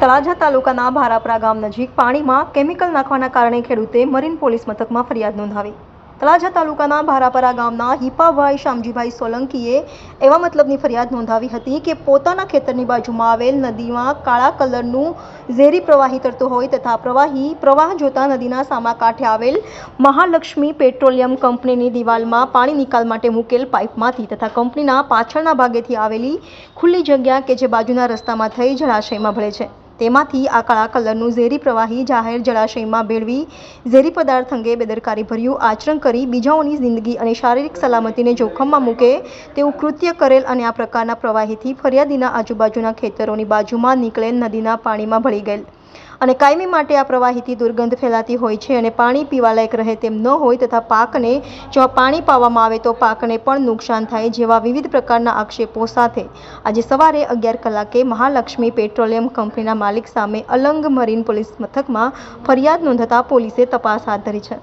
તળાજા તાલુકાના ભારાપરા ગામ નજીક પાણીમાં કેમિકલ નાખવાના કારણે ખેડૂતે મરીન પોલીસ મથકમાં ફરિયાદ નોંધાવી. તળાજા તાલુકાના ભારાપરા ગામના હિપાભાઈ શામજીભાઈ સોલંકીએ એવા મતલબની ફરિયાદ નોંધાવી હતી કે પોતાના ખેતરની બાજુમાં આવેલ નદીમાં કાળા કલરનું ઝેરી પ્રવાહી તરતો હોય તથા પ્રવાહી પ્રવાહ જોતા નદીના સામા કાંઠે આવેલ મહાલક્ષ્મી પેટ્રોલિયમ કંપનીની દિવાલમાં પાણી નિકાલ માટે મૂકેલ પાઇપમાંથી તથા કંપનીના પાછળના ભાગેથી આવેલી ખુલ્લી જગ્યા કે જે બાજુના રસ્તામાં થઈ જળાશયમાં ભળે છે. તેમાંથી આ કાળા કલરનું ઝેરી પ્રવાહી જાહેર જળાશયમાં ભેળવી ઝેરી પદાર્થ અંગે બેદરકારી ભર્યું આચરણ કરી બીજાઓની જિંદગી અને શારીરિક સલામતીને જોખમમાં મૂકે તેવું કૃત્ય કરેલ અને આ પ્રકારના પ્રવાહીથી ફરિયાદીના આજુબાજુના ખેતરોની બાજુમાં નીકળેલ નદીના પાણીમાં ભળી ગયેલ. અને કાયમી માટે આ પ્રવાહીથી દુર્ગંધ ફેલાતી હોય છે અને પાણી પીવાલાયક રહે તેમ ન હોય તથા પાકને જો પાણી પાવામાં આવે તો પાકને પણ નુકસાન થાય જેવા વિવિધ પ્રકારના આક્ષેપો સાથે આજે સવારે અગિયાર કલાકે મહાલક્ષ્મી પેટ્રોલિયમ કંપનીના માલિક સામે અલંગ મરીન પોલીસ મથકમાં ફરિયાદ નોંધાતા પોલીસે તપાસ હાથ ધરી છે.